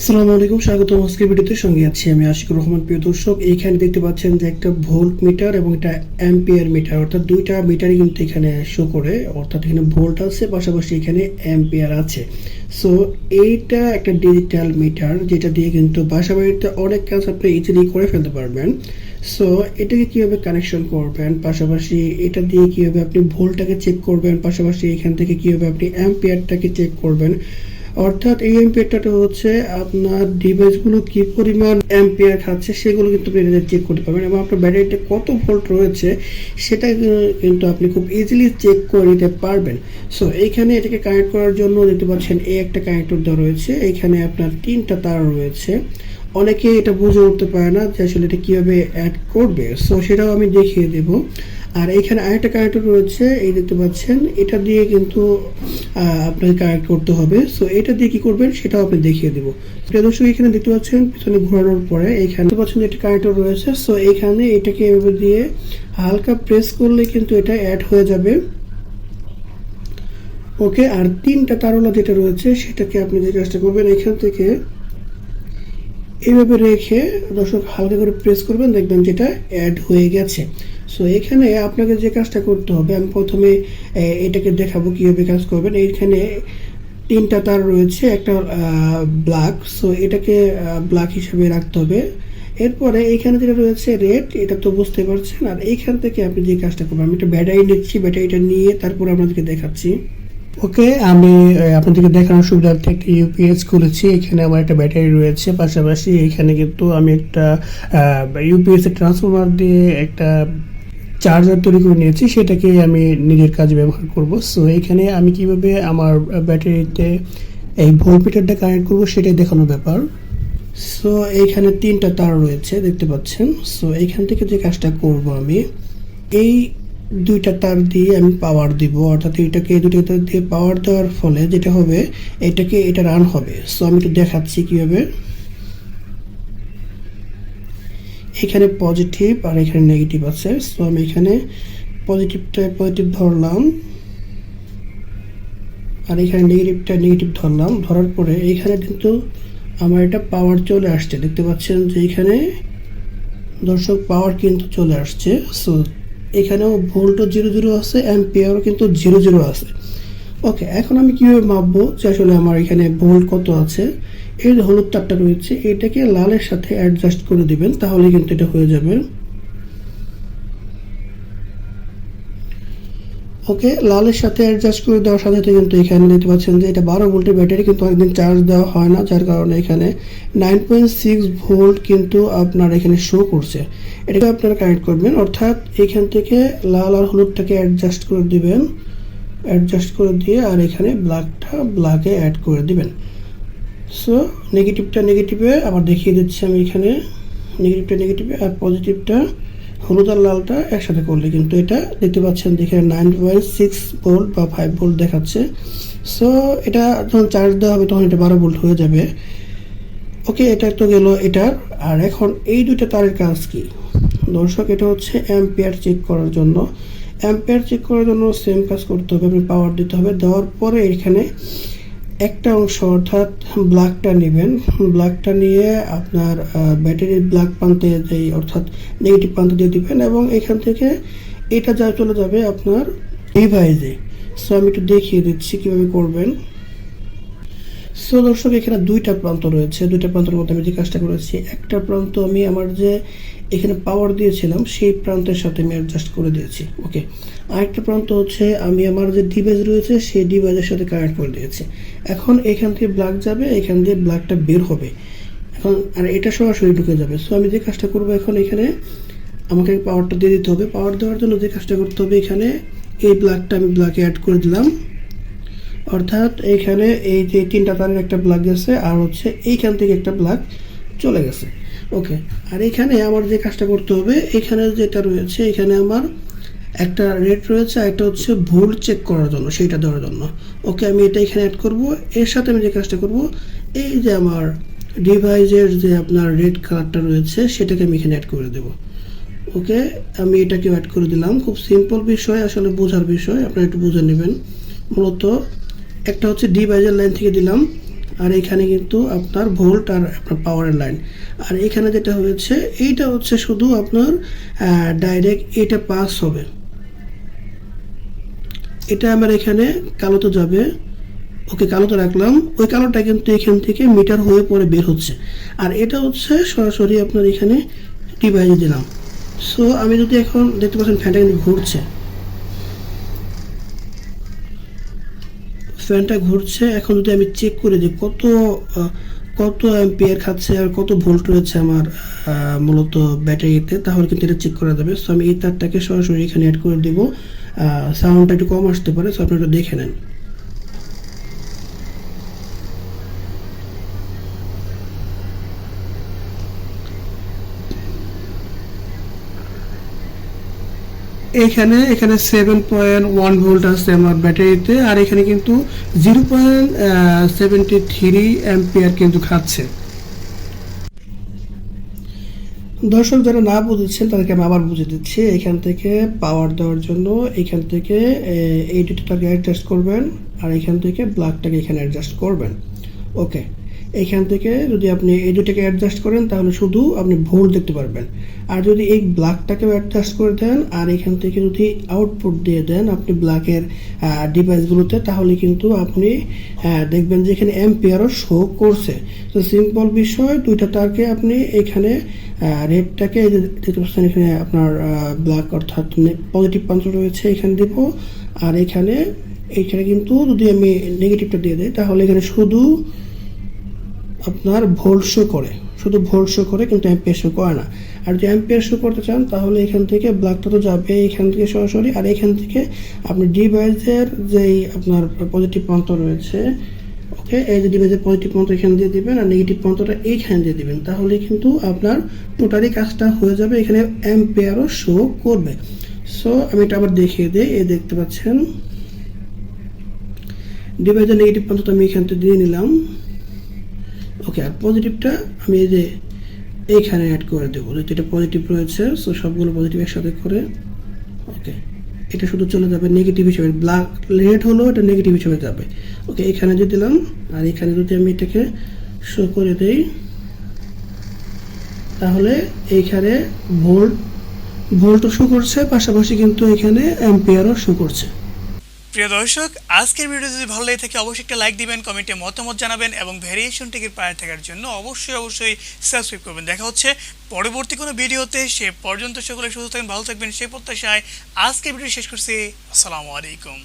আসসালামু আলাইকুম স্বাগত আজকের ভিডিওতে সঙ্গে আছি আমি আশিকুর রহমান। প্রিয় দর্শক, এইখানে দেখতে পাচ্ছেন যে একটা ভোল্ট মিটার এবং একটা অ্যাম্পিয়ার মিটার, অর্থাৎ দুইটা মিটারই কিন্তু এখানে শো করে, অর্থাৎ এখানে ভোল্ট আছে, পাশাপাশি এখানে অ্যাম্পিয়ার আছে। সো এইটা একটা ডিজিটাল মিটার যেটা দিয়ে কিন্তু বাসা বাড়িতে অনেক কাজ আপনি ইজিলি করে ফেলতে পারবেন। সো এটাকে কীভাবে কানেকশন করবেন, পাশাপাশি এটা দিয়ে কীভাবে আপনি ভোল্টটাকে চেক করবেন, পাশাপাশি এখান থেকে কীভাবে আপনি অ্যাম্পিয়ারটাকে চেক করবেন অর্থাৎ এই অ্যাম্পিয়ারটা হচ্ছে আপনার ডিভাইসগুলো কি পরিমাণ অ্যাম্পিয়ার খাচ্ছে সেগুলো কিন্তু আপনি চেক করতে পারবেন এবং আপনার ব্যাটারিতে কত ভোল্ট রয়েছে সেটা কিন্তু আপনি খুব ইজিলি চেক করে নিতে পারবেন। সো এইখানে এটাকে কানেক্ট করার জন্য দেখতে পাচ্ছেন এই একটা কানেক্টর দেওয়া রয়েছে। এখানে আপনার তিনটা তার রয়েছে। অনেকে এটা বুঝে উঠতে পারে না যে আসলে এটা কীভাবে অ্যাড করবে। সো সেটাও আমি দেখিয়ে দেব। আর এখানে আরেকটা কানেক্টর রয়েছে, এই দেখতে পাচ্ছেন। এটা দিয়ে কিন্তু আপনাকে কানেক্ট করতে হবে। সো এটা দিয়ে কি করবেন, সেটাও আপনি দেখিয়ে দেবো। প্রিয় দর্শক, এখানে দেখতে পাচ্ছেন, পিছনে ঘোরানোর পরে এখানে পাচ্ছেন একটা কানেক্টর রয়েছে। সো এখানে এটাকে এভাবে দিয়ে হালকা প্রেস করলে কিন্তু এটা অ্যাড হয়ে যাবে। ওকে আর তিনটা তারলা যেটা রয়েছে, সেটাকে আপনি যে কাজটা করবেন, এখান থেকে এইভাবে রেখে দর্শক হালকা করে প্রেস করবেন, দেখবেন যেটা অ্যাড হয়ে গেছে। সো এখানে আপনাকে যে কাজটা করতে হবে, আমি প্রথমে এটাকে দেখাবো কীভাবে কাজ করবেন। এইখানে তিনটা তার রয়েছে, একটা ব্ল্যাক সো এটাকে ব্ল্যাক হিসেবে রাখতে হবে। এরপরে এইখানে যেটা রয়েছে রেড এটা তো বুঝতে পারছেন। আর এইখান থেকে আপনি যে কাজটা করবেন, আমি একটা ব্যাটারি নিচ্ছি ব্যাটারিটা নিয়ে তারপর আপনাদেরকে দেখাচ্ছি। ওকে, আমি আপনাদেরকে দেখানোর সুবিধার্থে একটা ইউপিএস খুলেছি। এখানে আমার একটা ব্যাটারি রয়েছে। পাশাপাশি এখানে কিন্তু আমি একটা ইউপিএস এর ট্রান্সফরমার দিয়ে একটা চার্জার তৈরি করে নিয়েছি সেটাকে আমি নিজের কাজে ব্যবহার করব। সো এখানে আমি কীভাবে আমার ব্যাটারিতে এই ভোল্টমিটারটা কানেক্ট করব সেটাই দেখানোর ব্যাপার। সো এইখানে তিনটা তার রয়েছে, দেখতে পাচ্ছেন। সো এইখান থেকে যে কাজটা করব আমি, এই দুইটা তার দিয়ে আমি পাওয়ার দিব। অর্থাৎ এইটাকে এই দুটো তার দিয়ে পাওয়ার দেওয়ার ফলে যেটা হবে, এটাকে এটা রান হবে। সো আমি একটু দেখাচ্ছি কীভাবে। এখানে পজিটিভ আর এখানে নেগেটিভ আছে। সো আমি এখানে পজিটিভটা পজিটিভ ধরলাম। আর এখানে নেগেটিভটা নেগেটিভ ধরলাম। ধরার পরে এখানে কিন্তু আমার এটা পাওয়ার চলে আসছে। দেখতে পাচ্ছেন যে এখানে দর্শক পাওয়ার কিন্তু চলে আসছে। সো এখানেও ভোল্টও জিরো জিরো আছে অ্যাম্পিয়ারও কিন্তু জিরো জিরো আছে। ওকে, এখন আমি কীভাবে মাপবো যে আসলে আমার এখানে ভোল্ট কত আছে? এই যে হলুদ তারটা রয়েছে, এটাকে লালের সাথে অ্যাডজাস্ট করে দিবেন তাহলে কিন্তু এটা হয়ে যাবে। ওকে, লালের সাথে অ্যাডজাস্ট করে দেওয়ার সাথে সাথে কিন্তু এখানে দেখতে পাচ্ছেন যে এটা বারো ভোল্টের ব্যাটারি, কিন্তু অনেকদিন চার্জ দেওয়া হয় না, যার কারণে এখানে নাইন পয়েন্ট সিক্স ভোল্ট কিন্তু আপনার এখানে শো করছে। এটাকে আপনারা কানেক্ট করবেন, অর্থাৎ এখান থেকে লাল আর হলুদটাকে অ্যাডজাস্ট করে দিবেন। অ্যাডজাস্ট করে দিয়ে আর এখানে ব্ল্যাকটা ব্ল্যাকে অ্যাড করে দিবেন। সো নেগেটিভটা নেগেটিভে আবার দেখিয়ে দিচ্ছি আমি এখানে। নেগেটিভটা নেগেটিভে আর পজিটিভটা হলুদ আর লালটা একসাথে করলে কিন্তু এটা দেখতে পাচ্ছেন দেখে নাইন পয়েন্ট সিক্স ভোল্ট বা ফাইভ ভোল্ট দেখাচ্ছে। সো এটা যখন চার্জ দেওয়া হবে তখন এটা বারো ভোল্ট হয়ে যাবে। ওকে এটা তো গেল এটার। আর এখন এই দুইটা তারের কাজ কি? দর্শক, এটা হচ্ছে অ্যাম্পিয়ার চেক করার জন্য। অ্যাম্পিয়ার চেক করার জন্য সেম কাজ করতে হবে, আপনি পাওয়ার দিতে হবে। দেওয়ার পরে এখানে একটা অংশ অর্থাৎ ব্ল্যাকটা নেবেন। ব্ল্যাকটা নিয়ে আপনার ব্যাটারির ব্লাক প্রান্তে যেই অর্থাৎ নেগেটিভ প্রান্তে দিয়ে দিবেন এবং এখান থেকে এটা যা চলে যাবে আপনার ডিভাইসে সো আমি একটু দেখিয়ে দিচ্ছি কীভাবে করবেন। সো দর্শক, এখানে দুইটা প্রান্ত রয়েছে। দুইটা প্রান্তের মধ্যে আমি যে কাজটা করেছি, একটা প্রান্ত আমি আমার যে এখানে পাওয়ার দিয়েছিলাম, সেই প্রান্তের সাথে আমি অ্যাডজাস্ট করে দিয়েছি। ওকে আরেকটা প্রান্ত হচ্ছে, আমি আমার যে ডিভাইস রয়েছে, সেই ডিভাইসের সাথে কানেক্ট করে দিয়েছি। এখন এখান থেকে ব্ল্যাক যাবে, এখান দিয়ে ব্ল্যাকটা বের হবে। এখন, আর এটা সরাসরি ঢুকে যাবে। সো আমি যে কাজটা করব এখন এখানে, আমাকে পাওয়ারটা দিয়ে দিতে হবে। পাওয়ার দেওয়ার জন্য যে কাজটা করতে হবে এখানে, এই ব্ল্যাকটা আমি ব্ল্যাকে অ্যাড করে দিলাম। অর্থাৎ এইখানে এই যে তিনটা তারের একটা ব্লাক গেছে, আর হচ্ছে এইখান থেকে একটা ব্লাক চলে গেছে। ওকে আর এখানে আমার যে কাজটা করতে হবে, এখানে যেটা রয়েছে, এখানে আমার একটা রেট রয়েছে একটা হচ্ছে ভুল চেক করার জন্য, সেইটা দেওয়ার জন্য। ওকে আমি এটা এখানে অ্যাড করব। এর সাথে আমি যে কাজটা করব, এই যে আমার ডিভাইসের যে আপনার রেড কালারটা রয়েছে, সেটাকে আমি এখানে অ্যাড করে দেবো। ওকে আমি এটাকে অ্যাড করে দিলাম। খুব সিম্পল বিষয়, আসলে বোঝার বিষয়, আপনারা একটু বুঝে নেবেন। মূলত একটা হচ্ছে ডিভাইসের লাইন থেকে দিলাম, আর এখানে কিন্তু আপনার ভোল্ট আর আপনার পাওয়ারের লাইন আর এখানে যেটা হয়েছে, এইটা হচ্ছে শুধু আপনার ডাইরেক্ট এটা পাস হবে। এটা আমার এখানে কালোতে যাবে। ওকে, কালোতে রাখলাম। ওই কালোটা কিন্তু এখান থেকে মিটার হয়ে পরে বের হচ্ছে। আর এটা হচ্ছে সরাসরি আপনার এখানে ডিভাইসে দিলাম। সো আমি যদি এখন দেখতে পাচ্ছেন ফ্যানটা কিন্তু ঘুরছে। ফ্যানটা ঘুরছে, এখন যদি আমি চেক করে দিই কত কত অ্যাম্পিয়ার খাচ্ছে আর কত ভোল্ট রয়েছে আমার মূলত ব্যাটারিতে, তাহলে কিন্তু এটা চেক করা যাবে। সো আমি এই তারটাকে সরাসরি এখানে অ্যাড করে দেবো। সাউন্ডটা একটু কম আসতে পারে সো আপনি একটু দেখে নেন। এখানে এখানে সেভেন পয়েন্ট ওয়ান ভোল্ট আছে আমার ব্যাটারিতে, আর এখানে কিন্তু zero point seventy three ampere কিন্তু খাচ্ছে। দর্শক, যারা না বুঝেছেন, তাদেরকে আমি আবার বুঝে দিচ্ছি। এখান থেকে পাওয়ার দেওয়ার জন্য এখান থেকে এই দুটোটাকে অ্যাডজাস্ট করবেন, আর এখান থেকে ব্লাকটাকে এখানে অ্যাডজাস্ট করবেন। ওকে এখান থেকে যদি আপনি এই দুটাকে অ্যাডজাস্ট করেন, তাহলে শুধু আপনি ভোল্ট দেখতে পারবেন। আর যদি এই ব্লাকটাকেও অ্যাডজাস্ট করে দেন, আর এখান থেকে যদি আউটপুট দিয়ে দেন আপনি ব্ল্যাকের ডিভাইসগুলোতে তাহলে কিন্তু আপনি দেখবেন যে এখানে এম্পিয়ারও শো করছে। তো সিম্পল বিষয়, দুইটা তারকে আপনি এখানে রেডটাকে দেখতে পাচ্ছেন, এখানে আপনার ব্ল্যাক অর্থাৎ পজিটিভ প্রান্ত রয়েছে এখানে দেব আর এখানে এইখানে কিন্তু যদি আমি নেগেটিভটা দিয়ে দিই, তাহলে এখানে শুধু আপনার ভোল্ট শো করে। শুধু ভোল্ট শো করে, কিন্তু অ্যাম্পিয়ার শো করে না। আর যদি অ্যাম্পিয়ার শো করতে চান, তাহলে এখান থেকে ব্ল্যাকটা তো যাবে, এখান থেকে সরাসরি, আর এখান থেকে আপনি ডিভাইসের যেই আপনার পজিটিভ প্রান্ত রয়েছে ওকে এই যে ডিভাইসের পজিটিভ প্রান্ত এখানে দিয়ে দিবেন, আর নেগেটিভ প্রান্তটা এইখানে দিয়ে দিবেন, তাহলে কিন্তু আপনার টোটালি কাজটা হয়ে যাবে, এখানে অ্যাম্পিয়ারও শো করবে। সো আমি এটা আবার দেখিয়ে দিই, এই দেখতে পাচ্ছেন। ডিভাইসের নেগেটিভ প্রান্তটা আমি এখান থেকে দিয়ে নিলাম। ওকে আর পজিটিভটা আমি এই যে এইখানে অ্যাড করে দেবো। যেটা পজিটিভ রয়েছে সো সবগুলো পজিটিভ একসাথে করে ওকে এটা শুধু চলে যাবে নেগেটিভ হিসেবে। ব্ল্যাক রেড হলো এটা নেগেটিভ হিসেবে যাবে। ওকে এখানে দিয়ে দিলাম, আর এখানে যদি আমি এটাকে শো করে দেই, তাহলে এইখানে ভোল্ট ভোল্টও শো করছে, পাশাপাশি কিন্তু এখানে অ্যাম্পিয়ারও শো করছে। প্রিয় দর্শক, আজকের ভিডিও যদি ভালো লাগে থাকে, অবশ্যই একটা লাইক দিবেন কমেন্টে মতামত জানাবেন এবং ভ্যারিয়েশন টিকির পায়ে থাকার জন্য অবশ্যই অবশ্যই সাবস্ক্রাইব করবেন। দেখা হচ্ছে পরবর্তী কোনো ভিডিওতে। সে পর্যন্ত সকলে সুস্থ থাকবেন, ভালো থাকবেন সেই প্রত্যাশায় আজকের ভিডিও শেষ করছি। আসসালামু আলাইকুম।